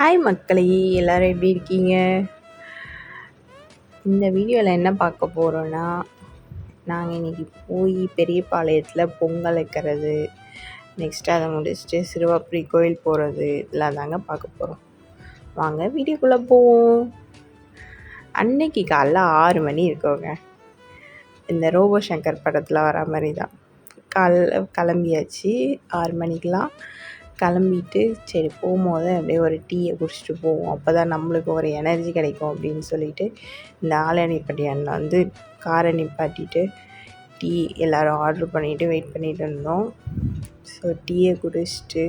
Hi மக்களே. எல்லோரும் எப்படி இருக்கீங்க? இந்த வீடியோவில் என்ன பார்க்க போகிறோன்னா நாங்கள் இன்றைக்கி போய் பெரியபாளையத்தில் பொங்கல் வைக்கிறது. நெக்ஸ்ட்டு அதை முடிச்சுட்டு சிறுவாப்புரி கோயில் போகிறது இதெல்லாம் தாங்க பார்க்க போகிறோம் வாங்க வீடியோக்குள்ளே போவோம். அன்னைக்கு காலைல ஆறு மணி இருக்கோங்க. இந்த ரோபோ சங்கர் படத்தில் வர மாதிரி தான். கால் கிளம்பியாச்சு. ஆறு மணிக்கெலாம் கிளம்பிட்டு சரி போகும்போது அப்படியே ஒரு டீயை குடிச்சிட்டு போவோம். அப்போ தான் நம்மளுக்கு ஒரு எனர்ஜி கிடைக்கும் அப்படின்னு சொல்லிட்டு இந்த ஆலயணிப்பட்டி அண்ணன் வந்து காரை நிப்பாட்டிட்டு டீ எல்லோரும் ஆர்ட்ரு பண்ணிவிட்டு வெயிட் பண்ணிகிட்டு இருந்தோம். ஸோ டீயை குடிச்சிட்டு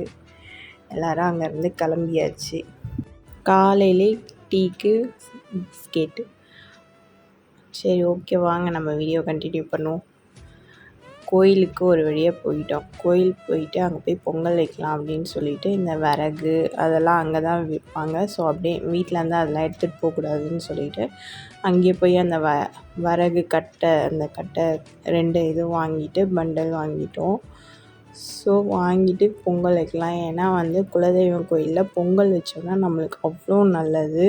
எல்லோரும் அங்கேருந்து கிளம்பியாச்சு. காலையிலே டீக்கு பிஸ்கெட்டு சரி ஓகே வாங்க நம்ம வீடியோ கண்டினியூ பண்ணுவோம். கோயிலுக்கு ஒரு வழியாக போயிட்டோம். கோயில் போயிட்டு அங்கே போய் பொங்கல் வைக்கலாம் அப்படின்னு சொல்லிட்டு இந்த விறகு அதெல்லாம் அங்கே தான் விற்பாங்க ஸோ அப்படியே வீட்டிலேருந்து அதெல்லாம் எடுத்துகிட்டு போகக்கூடாதுன்னு சொல்லிட்டு அங்கேயே போய் அந்த வ விறகு கட்டை அந்த கட்டை ரெண்டு இது வாங்கிட்டு பண்டல் வாங்கிட்டோம். ஸோ வாங்கிட்டு பொங்கல் வைக்கலாம். ஏன்னா வந்து குலதெய்வம் கோயிலில் பொங்கல் வச்சோம்னா நம்மளுக்கு அவ்வளோ நல்லது.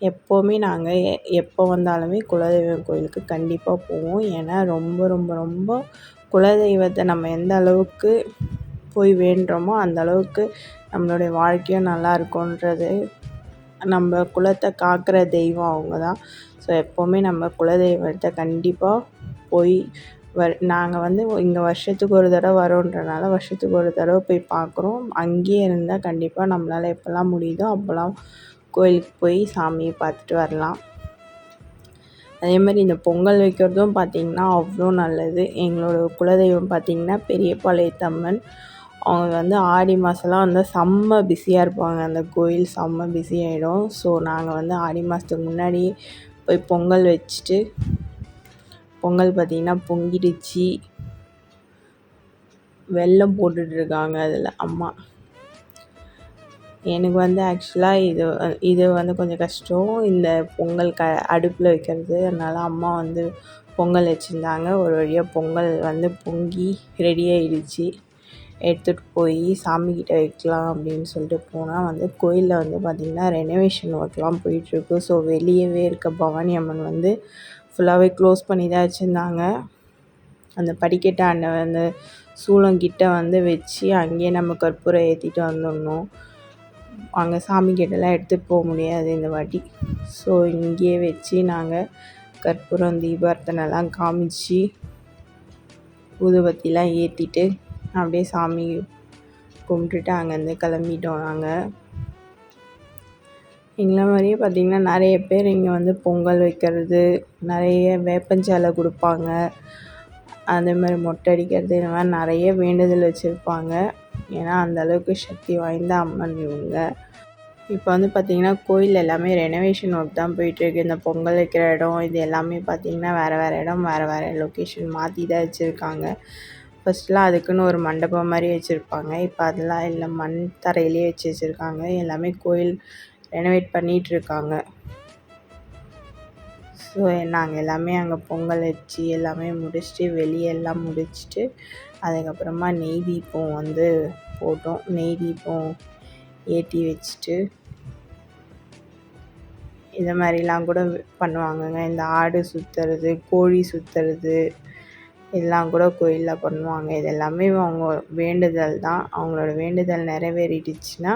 எப்போவுமே நாங்கள் எப்போ வந்தாலுமே குலதெய்வம் கோயிலுக்கு கண்டிப்பாக போவோம். ஏன்னா ரொம்ப ரொம்ப ரொம்ப குலதெய்வத்தை நம்ம எந்த அளவுக்கு போய் வேண்டுறோமோ அந்த அளவுக்கு நம்மளுடைய வாழ்க்கையும் நல்லா இருக்கும்ன்றது நம்ம குலத்தை காக்கிற தெய்வம் அவங்க தான். ஸோ எப்போவுமே நம்ம குலதெய்வத்தை கண்டிப்பாக போய் வ நாங்கள் வந்து இங்கே வருஷத்துக்கு ஒரு தடவை வரோன்றனால வருஷத்துக்கு ஒரு தடவை போய் பார்க்குறோம் அங்கேயே இருந்தால் கண்டிப்பாக நம்மளால் எப்போல்லாம் முடியுதோ அப்போல்லாம் கோயிலுக்கு போய் சாமியை பார்த்துட்டு வரலாம். அதே மாதிரி இந்த பொங்கல் வைக்கிறதும் பார்த்திங்கன்னா அவ்வளோ நல்லது. எங்களோட குலதெய்வம் பார்த்திங்கன்னா பெரியபாளையத்தம்மன். அவங்க வந்து ஆடி மாதம்லாம் வந்து செம்ம பிஸியாக இருப்பாங்க. அந்த கோயில் செம்ம பிஸி ஆகிடும் ஸோ நாங்கள் வந்து ஆடி மாதத்துக்கு முன்னாடி போய் பொங்கல் வச்சுட்டு பொங்கல் பார்த்திங்கன்னா பொங்கிடுச்சு. வெல்லம் போட்டுட்ருக்காங்க அதில் அம்மா. எனக்கு வந்து ஆக்சுவலாக இது இது வந்து கொஞ்சம் கஷ்டம். இந்த பொங்கல் க அடுப்பில் வைக்கிறது. அதனால் அம்மா வந்து பொங்கல் வச்சுருந்தாங்க. ஒரு வழியாக பொங்கல் வந்து பொங்கி ரெடி ஆகிடுச்சி எடுத்துகிட்டு போய் சாமிக்கிட்ட வைக்கலாம் அப்படின்னு சொல்லிட்டு போனால் வந்து கோயிலில் வந்து பார்த்திங்கன்னா ரெனோவேஷன் ஒர்க்லாம் போயிட்டுருக்கு. ஸோ வெளியவே இருக்க பவானி அம்மன் வந்து ஃபுல்லாகவே க்ளோஸ் பண்ணி தான் வச்சுருந்தாங்க. அந்த படிக்கட்டாண்ட வந்து சூளங்கிட்ட வந்து வச்சு அங்கேயே நம்ம கற்பூரம் ஏற்றிட்டு வந்துடணும். அங்கே சாமி கிட்டலாம் எடுத்துகிட்டு போக முடியாது இந்த வாட்டி. ஸோ இங்கேயே வச்சு நாங்கள் கற்பூரம் தீபார்த்தனைலாம் காமிச்சு ஊதுபத்திலாம் ஏற்றிட்டு அப்படியே சாமி கும்பிட்டுட்டு அங்கேருந்து கிளம்பிட்டோம் நாங்கள் எங்களை மாதிரியே பார்த்திங்கன்னா நிறைய பேர் இங்கே வந்து பொங்கல் வைக்கிறது நிறைய வேப்பஞ்சாலை கொடுப்பாங்க. அதே மாதிரி மொட்டை அடிக்கிறது இந்த மாதிரி நிறைய வேண்டுதல் வச்சுருப்பாங்க. ஏன்னா அந்தளவுக்கு சக்தி வாய்ந்த அம்மன் இவங்க. இப்போ வந்து பார்த்திங்கன்னா கோயில் எல்லாமே ரெனோவேஷன் ஒர்க் தான் போயிட்டுருக்கு. இந்த பொங்கல் வைக்கிற இடம் இது எல்லாமே பார்த்திங்கன்னா வேறு வேறு இடம் வேறு வேறு லொக்கேஷன் மாற்றி தான் வச்சுருக்காங்க. ஃபஸ்ட்லாம் அதுக்குன்னு ஒரு மண்டபம் மாதிரி வச்சுருப்பாங்க. இப்போ அதெல்லாம் இல்லை மண் தரையிலே வச்சு வச்சுருக்காங்க. எல்லாமே கோயில் ரெனோவேட் பண்ணிகிட்ருக்காங்க ஸோ நாங்கள் எல்லாமே அங்கே பொங்கல் வச்சு எல்லாமே முடிச்சுட்டு வெளியெல்லாம் முடிச்சுட்டு அதுக்கப்புறமா நெய் தீபம் வந்து போட்டோம். நெய் தீபம் ஏற்றி வச்சுட்டு இதை மாதிரிலாம் கூட பண்ணுவாங்கங்க. இந்த ஆடு சுற்றுறது கோழி சுற்றுறது இதெல்லாம் கூட கோயிலில் பண்ணுவாங்க. இது எல்லாமே அவங்க வேண்டுதல் தான். அவங்களோட வேண்டுதல் நிறைவேறிடுச்சுன்னா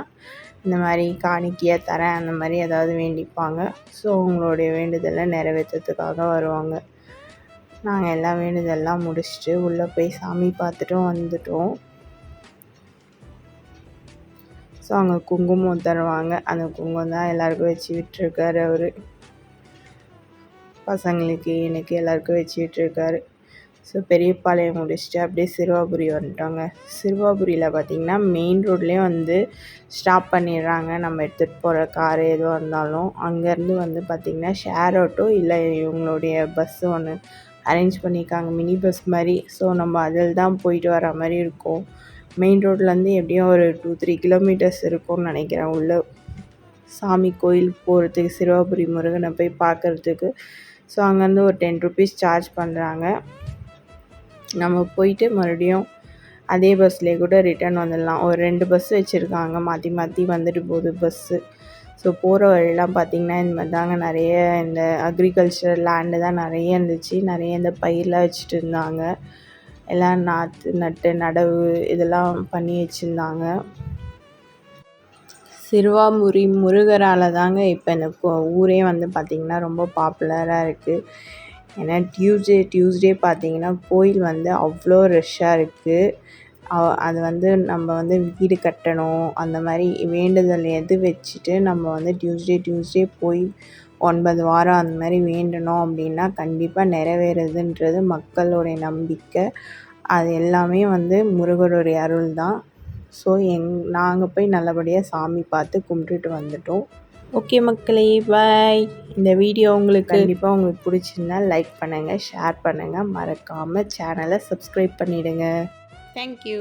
இந்த மாதிரி காணிக்கையாக தரேன் அந்த மாதிரி ஏதாவது வேண்டிப்பாங்க. ஸோ அவங்களுடைய வேண்டுதலை நிறைவேற்றத்துக்காக வருவாங்க. நாங்கள் எல்லாம் வேண்டுதல்லாம் முடிச்சுட்டு உள்ளே போய் சாமி பார்த்துட்டும் வந்துட்டோம். ஸோ அங்கே குங்குமம் தருவாங்க. அந்த குங்குமம் தான் எல்லாருக்கும் வச்சு விட்டுருக்காரு அவர். பசங்களுக்கு எனக்கு எல்லாருக்கும் வச்சு விட்டுருக்காரு. ஸோ பெரியபாளையம் முடிச்சுட்டு அப்படியே சிறுவாபுரி வந்துட்டோங்க. சிறுவாபுரியில் பார்த்திங்கன்னா மெயின் ரோட்லேயே வந்து ஸ்டாப் பண்ணிடுறாங்க. நம்ம எடுத்துகிட்டு போகிற கார் எதுவாக இருந்தாலும். அங்கேருந்து வந்து பார்த்திங்கன்னா ஷேர் ஆட்டோ இல்லை இவங்களுடைய பஸ்ஸு ஒன்று அரேஞ்ச் பண்ணியிருக்காங்க. மினி பஸ் மாதிரி. ஸோ நம்ம அதில் தான் போயிட்டு வர மாதிரி இருக்கும். மெயின் ரோட்லேருந்து எப்படியும் ஒரு டூ த்ரீ கிலோமீட்டர்ஸ் இருக்கும்னு நினைக்கிறேன். உள்ளே சாமி கோயிலுக்கு போகிறதுக்கு சிறுவாபுரி முருகனை போய் பார்க்குறதுக்கு. ஸோ அங்கேருந்து ஒரு டென் ருபீஸ் சார்ஜ் பண்ணுறாங்க நம்ம போயிட்டு மறுபடியும் அதே பஸ்லேயே கூட ரிட்டர்ன் வந்துடலாம். ஒரு ரெண்டு பஸ் வச்சுருக்காங்க. மாற்றி மாற்றி வந்துட்டு போகுது பஸ்ஸு ஸோ போகிற வழியெல்லாம் பார்த்திங்கன்னா இந்த மாதிரி தாங்க நிறைய இந்த அக்ரிகல்ச்சர் லேண்டு தான் நிறைய இருந்துச்சு. நிறைய இந்த பயிரெலாம் வச்சுட்டு இருந்தாங்க. எல்லாம் நாற்று நட்டு நடவு இதெல்லாம் பண்ணி வச்சுருந்தாங்க. சிறுவாமுரி முருகரால் தாங்க இப்போ இந்த ஊரே வந்து பார்த்திங்கன்னா ரொம்ப பாப்புலராக இருக்குது ஏன்னா டியூஸ்டே டியூஸ்டே பார்த்திங்கன்னா கோயில் வந்து அவ்வளோ ரஷ்ஷாக இருக்குது அது வந்து நம்ம வந்து வீடு கட்டணும் அந்த மாதிரி வேண்டுதல் எது வச்சுட்டு நம்ம வந்து டியூஸ்டே டியூஸ்டே போய் ஒன்பது வாரம் அந்த மாதிரி வேண்டணும் அப்படின்னா கண்டிப்பாக நிறைவேறுதுன்றது மக்களுடைய நம்பிக்கை. அது எல்லாமே வந்து முருகருடைய அருள் தான். ஸோ எங் நாங்கள் போய் நல்லபடியாக சாமி பார்த்து கும்பிட்டுட்டு வந்துட்டோம். ஓகே மக்களே பாய் இந்த வீடியோ உங்களுக்கு கண்டிப்பாக உங்களுக்கு பிடிச்சிருந்தா லைக் பண்ணுங்கள் ஷேர் பண்ணுங்கள் மறக்காமல் சேனலை சப்ஸ்கிரைப் பண்ணிவிடுங்க தேங்க்யூ